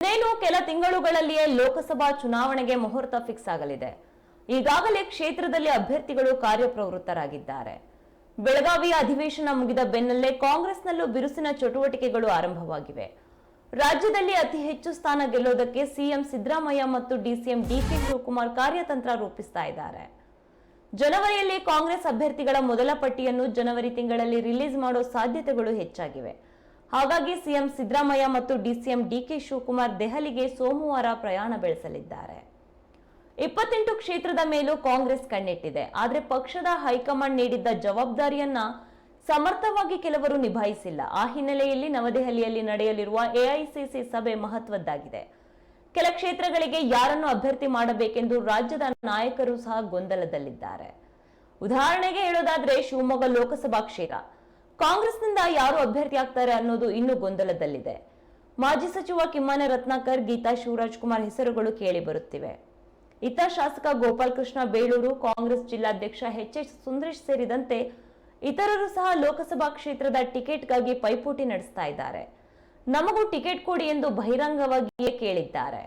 ಇನ್ನೇನು ಕೆಲ ತಿಂಗಳುಗಳಲ್ಲಿಯೇ ಲೋಕಸಭಾ ಚುನಾವಣೆಗೆ ಮುಹೂರ್ತ ಫಿಕ್ಸ್ ಆಗಲಿದೆ. ಈಗಾಗಲೇ ಕ್ಷೇತ್ರದಲ್ಲಿ ಅಭ್ಯರ್ಥಿಗಳು ಕಾರ್ಯಪ್ರವೃತ್ತರಾಗಿದ್ದಾರೆ. ಬೆಳಗಾವಿಯ ಅಧಿವೇಶನ ಮುಗಿದ ಬೆನ್ನಲ್ಲೇ ಕಾಂಗ್ರೆಸ್ನಲ್ಲೂ ಬಿರುಸಿನ ಚಟುವಟಿಕೆಗಳು ಆರಂಭವಾಗಿವೆ. ರಾಜ್ಯದಲ್ಲಿ ಅತಿ ಹೆಚ್ಚು ಸ್ಥಾನ ಗೆಲ್ಲೋದಕ್ಕೆ ಸಿಎಂ ಸಿದ್ದರಾಮಯ್ಯ ಮತ್ತು ಡಿಸಿಎಂ ಡಿಕೆ ಶಿವಕುಮಾರ್ ಕಾರ್ಯತಂತ್ರ ರೂಪಿಸ್ತಾ ಇದ್ದಾರೆ. ಜನವರಿಯಲ್ಲಿ ಕಾಂಗ್ರೆಸ್ ಅಭ್ಯರ್ಥಿಗಳ ಮೊದಲ ಪಟ್ಟಿಯನ್ನು ಜನವರಿ ತಿಂಗಳಲ್ಲಿ ರಿಲೀಸ್ ಮಾಡೋ ಸಾಧ್ಯತೆಗಳು ಹೆಚ್ಚಾಗಿವೆ. ಹಾಗಾಗಿ ಸಿಎಂ ಸಿದ್ದರಾಮಯ್ಯ ಮತ್ತು ಡಿಸಿಎಂ ಡಿಕೆ ಶಿವಕುಮಾರ್ ದೆಹಲಿಗೆ ಸೋಮವಾರ ಪ್ರಯಾಣ ಬೆಳೆಸಲಿದ್ದಾರೆ. ಇಪ್ಪತ್ತೆಂಟು ಕ್ಷೇತ್ರದ ಮೇಲೂ ಕಾಂಗ್ರೆಸ್ ಕಣ್ಣಿಟ್ಟಿದೆ. ಆದರೆ ಪಕ್ಷದ ಹೈಕಮಾಂಡ್ ನೀಡಿದ್ದ ಜವಾಬ್ದಾರಿಯನ್ನ ಸಮರ್ಥವಾಗಿ ಕೆಲವರು ನಿಭಾಯಿಸಿಲ್ಲ. ಆ ಹಿನ್ನೆಲೆಯಲ್ಲಿ ನವದೆಹಲಿಯಲ್ಲಿ ನಡೆಯಲಿರುವ ಎಐಸಿಸಿ ಸಭೆ ಮಹತ್ವದ್ದಾಗಿದೆ. ಕೆಲ ಕ್ಷೇತ್ರಗಳಿಗೆ ಯಾರನ್ನು ಅಭ್ಯರ್ಥಿ ಮಾಡಬೇಕೆಂದು ರಾಜ್ಯದ ನಾಯಕರು ಸಹ ಗೊಂದಲದಲ್ಲಿದ್ದಾರೆ. ಉದಾಹರಣೆಗೆ ಹೇಳೋದಾದ್ರೆ ಶಿವಮೊಗ್ಗ ಲೋಕಸಭಾ ಕ್ಷೇತ್ರ. ಕಾಂಗ್ರೆಸ್ನಿಂದ ಯಾರು ಅಭ್ಯರ್ಥಿ ಆಗ್ತಾರೆ ಅನ್ನೋದು ಇನ್ನೂ ಗೊಂದಲದಲ್ಲಿದೆ. ಮಾಜಿ ಸಚಿವ ಕಿಮ್ಮನ ರತ್ನಾಕರ್, ಗೀತಾ ಶಿವರಾಜ್ ಕುಮಾರ್ ಹೆಸರುಗಳು ಕೇಳಿ ಬರುತ್ತಿವೆ. ಇತ ಶಾಸಕ ಗೋಪಾಲ್ ಕೃಷ್ಣ ಬೇಳೂರು, ಕಾಂಗ್ರೆಸ್ ಜಿಲ್ಲಾಧ್ಯಕ್ಷ ಎಚ್ ಎಚ್ ಸುಂದರೇಶ್ ಸೇರಿದಂತೆ ಇತರರು ಸಹ ಲೋಕಸಭಾ ಕ್ಷೇತ್ರದ ಟಿಕೆಟ್ಗಾಗಿ ಪೈಪೋಟಿ ನಡೆಸ್ತಾ ಇದ್ದಾರೆ. ನಮಗೂ ಟಿಕೆಟ್ ಕೊಡಿ ಎಂದು ಬಹಿರಂಗವಾಗಿಯೇ ಕೇಳಿದ್ದಾರೆ.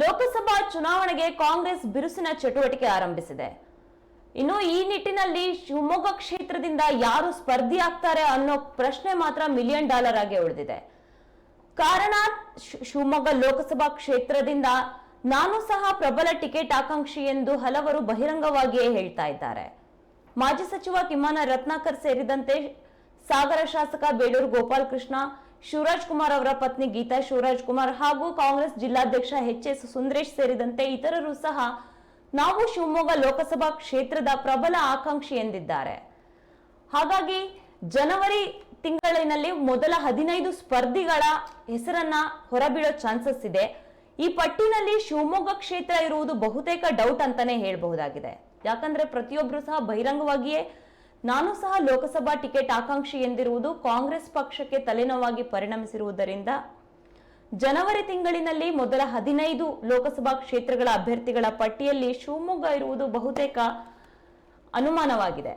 ಲೋಕಸಭಾ ಚುನಾವಣೆಗೆ ಕಾಂಗ್ರೆಸ್ ಬಿರುಸಿನ ಚಟುವಟಿಕೆ ಆರಂಭಿಸಿದೆ. ಇನ್ನು ಈ ನಿಟ್ಟಿನಲ್ಲಿ ಶಿವಮೊಗ್ಗ ಕ್ಷೇತ್ರದಿಂದ ಯಾರು ಸ್ಪರ್ಧಿ ಆಗ್ತಾರೆ ಅನ್ನೋ ಪ್ರಶ್ನೆ ಮಾತ್ರ ಮಿಲಿಯನ್ ಡಾಲರ್ ಆಗಿ ಉಳಿದಿದೆ. ಕಾರಣ ಶಿವಮೊಗ್ಗ ಲೋಕಸಭಾ ಕ್ಷೇತ್ರದಿಂದ ನಾನು ಸಹ ಪ್ರಬಲ ಟಿಕೆಟ್ ಆಕಾಂಕ್ಷಿ ಎಂದು ಹಲವರು ಬಹಿರಂಗವಾಗಿಯೇ ಹೇಳ್ತಾ ಇದ್ದಾರೆ. ಮಾಜಿ ಸಚಿವ ಕಿಮ್ಮನ ರತ್ನಾಕರ್ ಸೇರಿದಂತೆ ಸಾಗರ ಶಾಸಕ ಬೇಡೂರು ಗೋಪಾಲ್ ಕೃಷ್ಣ ಶಿವರಾಜ್ ಕುಮಾರ್ ಅವರ ಪತ್ನಿ ಗೀತಾ ಶಿವರಾಜ್ ಕುಮಾರ್ ಹಾಗೂ ಕಾಂಗ್ರೆಸ್ ಜಿಲ್ಲಾಧ್ಯಕ್ಷ ಎಚ್ ಎಸ್ ಸುಂದರೇಶ್ ಸೇರಿದಂತೆ ಇತರರು ಸಹ ನಾವು ಶಿವಮೊಗ್ಗ ಲೋಕಸಭಾ ಕ್ಷೇತ್ರದ ಪ್ರಬಲ ಆಕಾಂಕ್ಷಿ ಎಂದಿದ್ದಾರೆ. ಹಾಗಾಗಿ ಜನವರಿ ತಿಂಗಳಿನಲ್ಲಿ ಮೊದಲ ಹದಿನೈದು ಸ್ಪರ್ಧಿಗಳ ಹೆಸರನ್ನ ಹೊರಬೀಳೋ ಚಾನ್ಸಸ್ ಇದೆ. ಈ ಪಟ್ಟಿನಲ್ಲಿ ಶಿವಮೊಗ್ಗ ಕ್ಷೇತ್ರ ಇರುವುದು ಬಹುತೇಕ ಡೌಟ್ ಅಂತಾನೆ ಹೇಳಬಹುದಾಗಿದೆ. ಯಾಕಂದ್ರೆ ಪ್ರತಿಯೊಬ್ಬರು ಸಹ ಬಹಿರಂಗವಾಗಿಯೇ ನಾನು ಸಹ ಲೋಕಸಭಾ ಟಿಕೆಟ್ ಆಕಾಂಕ್ಷಿ ಎಂದಿರುವುದು ಕಾಂಗ್ರೆಸ್ ಪಕ್ಷಕ್ಕೆ ತಲೆನೋವಾಗಿ ಪರಿಣಮಿಸಿರುವುದರಿಂದ. ಜನವರಿ ತಿಂಗಳಿನಲ್ಲಿ ಮೊದಲ ಹದಿನೈದು ಲೋಕಸಭಾ ಕ್ಷೇತ್ರಗಳ ಅಭ್ಯರ್ಥಿಗಳ ಪಟ್ಟಿಯಲ್ಲಿ ಶಿವಮೊಗ್ಗ ಇರುವುದು ಬಹುತೇಕ ಅನುಮಾನವಾಗಿದೆ.